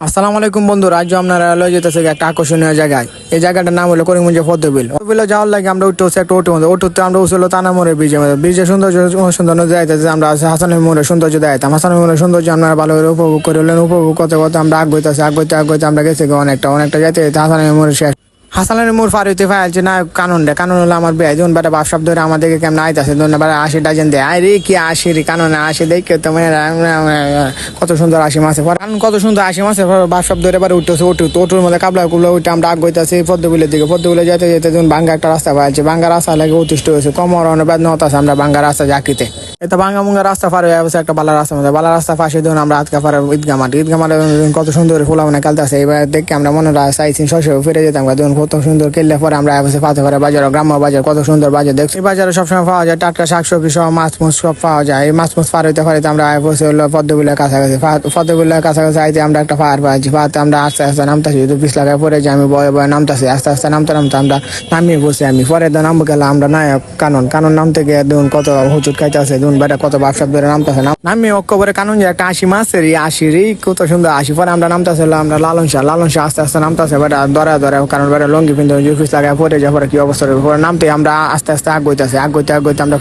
আসসালামু আলাইকুম বন্ধু রাজ্য আপনারা লয়ে যেতেছে একটা আকর্ষণীয় জায়গায়। এই জায়গাটার নাম হলো করিমগঞ্জের পদ্মবিল পদ্মবিলে যাওয়ার লাগে আমরা উঠতে হচ্ছে একটা অটো মধ্যে। অটোতে আমরা উঠছিল তানা মোড়ে ব্রিজের মধ্যে। ব্রিজের সৌন্দর্য সুন্দর যাইতেছে আমরা হাসান হাসানের মোড়ে সৌন্দর্য দেখাইতাম। হাসানের মোড়ে সৌন্দর্য আমরা ভালো করে উপভোগ করে উপভোগ করতে করতে আমরা আগ্রহ আছে আগ্রহ আগ্রহ আমরা গেছি অনেকটা। অনেকটা যাইতে হাসানের মোড়ে শেষ। হাসানের মোড় পার হইতে ফাইলছে না কানুন রে, কানুন হলো আমার বেয়া যখন বেটা বাপ ধরে আমাদেরকে কেমন আইতাছে, ধরুন বেটা আশি ডাজন দেয়। আরে কি আশি রে, কানুনে আশি দেখে তো মানে কত সুন্দর আশি মাসে পর কারণ কত সুন্দর আশি মাসে পর বাপ শব্দ ধরে এবার উঠতেছে উঠু তো ওটুর মধ্যে কাবলা কুবলা উঠে আমরা আগ গইতেছি পদ্মবিলের দিকে। পদ্মবিলে যেতে যেতে যখন ভাঙ্গা একটা রাস্তা পাইছে ভাঙ্গা রাস্তা লাগে অতিষ্ঠ হয়েছে, কমর অনেক বেদনা হতাছে আমরা ভাঙ্গা রাস্তা জাকিতে। এটা ভাঙ্গা মুঙ্গা রাস্তা পার হয়ে একটা বালা রাস্তা মধ্যে। বালা রাস্তা পাশে ধরুন আমরা আজকে পারে ঈদগা মাঠ ঈদগা মাঠে কত সুন্দর ফুলা মানে কালতে আছে এবার দেখে আমরা মনে হয় চাইছি শস্য ফিরে যেতাম ধরুন কত সুন্দর খেললে পরে আমরা এসে পাতে করে বাজার, গ্রাম্য বাজার, কত সুন্দর বাজার দেখছি। বাজারে সবসময় পাওয়া যায় টাটকা শাকসবজি সব মাছ মুছ সব পাওয়া যায়। এই মাছ মুছ পার হইতে পারে আমরা বসে হলো পদ্মবিলের কাছাকাছি। পদ্মবিলের কাছাকাছি আইতে আমরা একটা পাহাড় পাইছি। পাহাড়তে আমরা আস্তে আস্তে নামতেছি, যদি পিছ লাগায় পরে যে আমি বয়ে বয়ে নামতেছি। আস্তে আস্তে নামতে নামতে আমরা নামিয়ে বসে আমি। পরে তো নামবো গেলাম আমরা নায়ক কানন। কানন নামতে গিয়ে দেখুন কত হুচুট খাইতে আছে বেটা কত বাপসাপ ধরে নামতেছে নাম নামি অক্টোবরে কানন যে একটা আশি মাসের এই আশি রে কত সুন্দর আশি পরে আমরা নামতেছে, আমরা লালন শাহ লালন শাহ আস্তে আস্তে নামতেছে, বেটা কারণ বেটা লঙ্গি পরে যা পরে কি অবস্থা পরে নামতে আমরা আস্তে আস্তে আমরা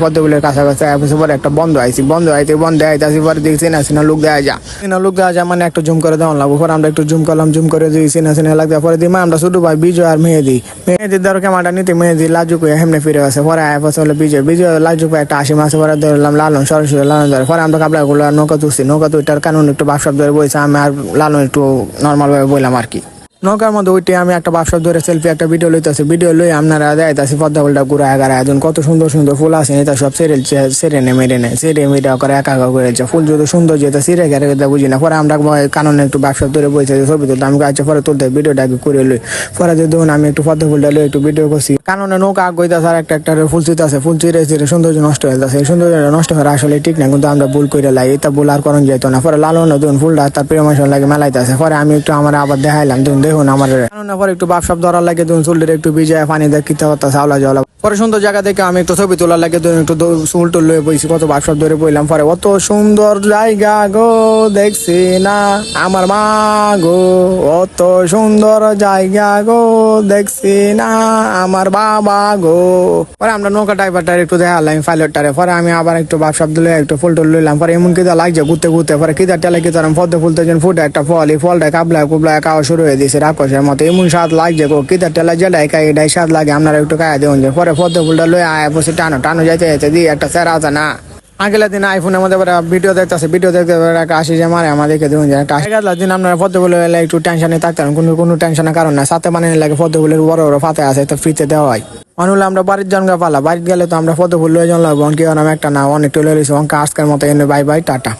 পরে একটা বন্ধ আইসি বন্ধ আইতে বন্ধ আইতেছি, পরে দেখছি না সিনা লোক দেওয়া যা সিনা লোক যা মানে একটু জুম করে দেওয়া লাগবো, পরে আমরা একটু জুম করলাম, জুম করে দিই সিনা সিনা লাগবে পরে দিই আমরা ছোট ভাই বিজয় আর মেহেদি। মেহেদির ধরো ক্যামেরাটা নিতে, মেহেদি লাজুক হেমনে ফিরে আসে, পরে আয় পয়সা হলো বিজয় বিজয় লাজুক একটা আশি মাসে পরে ধরলাম লালন সরাসরি লালন ধরে পরে আমরা কাপড়গুলো নৌকা তুলছি, নৌকা তুইটার কারণ একটু বাপসাপ ধরে বইছে, আমি আর লালন একটু নর্মালভাবে বললাম আর কি। নৌকার মধ্যে উঠে আমি একটা বাপসাপ ধরে সেলফি একটা ভিডিও লইতেছি। ভিডিও লই আপনারা দেখাইতেছি পদ্মা ফুলটা ঘুরা এগারা একজন কত সুন্দর সুন্দর ফুল আছে, এটা সব সেরে সেরে নে মেরে নেয় সেরে মেরে করে একা একা করেছে ফুল যদি সুন্দর যেটা সিরে গেড়ে গেতে বুঝি না। পরে আমরা কারণে একটু বাপসাপ ধরে বইছে ছবি তুলতে, আমি গাছে পরে তুলতে ভিডিওটাকে করে লই। পরে যদি আমি একটু পদ্মা ফুলটা লই একটু ভিডিও করছি। কারণে নৌকা আগ গইতেছে আর একটা একটা ফুল আছে ফুল চিরে চিরে সৌন্দর্য নষ্ট হয়ে যাচ্ছে। সৌন্দর্য নষ্ট হওয়ার আসলে ঠিক না কিন্তু আমরা ভুল করে লাই, এটা ভুল আর করণ যেত না। পরে লালন দেখুন ফুলটা তার প্রিয় মানুষের লাগে মেলাইতেছে। পরে আমি একটু আমার আবার দেখাইলাম, দেখুন দেখুন আমার পরে একটু বাপসাপ ধরার লাগে দেখুন চুলটির একটু ভিজায় পানি দিয়ে কিতে হতা জলা পরে সুন্দর জায়গা দেখে আমি একটু ছবি তোলার লাগে, ধরুন একটু চুল টুল লয়ে বইছি, কত বাপসাপ ধরে বইলাম। পরে অত সুন্দর জায়গা গো, দেখছি না আমার মা গো। অত সুন্দর জায়গা গো, দেখছি না আমার বাবা গো। পরে আমরা নৌকা ড্রাইভারটার একটু দেখালাম পাইলটটারে পরে আমি আবার একটু বাপসাপ দিলে একটু ফুল টুল লইলাম। পরে এমন কিতা লাগছে ঘুরতে ঘুরতে। পরে কিতা টেলে কিতা পদ্ম ফুলতে যেন ফুটে একটা ফল। এই ফলটা কাবলা কুবলা খাওয়া শুরু হয়ে দিয়েছে রাক্ষসের মতো। এমন স্বাদ লাগছে গো কিতা টেলা যেটাই খাই এটাই স্বাদ লাগে আপনারা একটু খাই দেবেন যে পরে পদ্ম ফুলটা লই আয় বসে টানো টানো যাইতে যাইতে দিয়ে একটা সেরা আছে না। আগের দিন আইফোনের মধ্যে ভিডিও দেখতেছে ভিডিও দেখতে আসি যে মারে আমাদেরকে দেখুন আগের দিন আপনারা পদ্ম ফুলে একটু টেনশনে থাকতেন কোনো কোনো টেনশনের কারণ না সাথে মানে লাগে পদ্ম ফুলের বড় বড় পাতে আছে তো ফ্রিতে দেওয়া হয়। অনুলে আমরা বাড়ির জনগা পালা বাড়িতে গেলে তো আমরা পদ্ম ফুল লয়ে জন লাগবো কি নাম একটা না অনেক টলে লইছি অঙ্ক আজকের মতো এনে, বাই বাই, টাটা।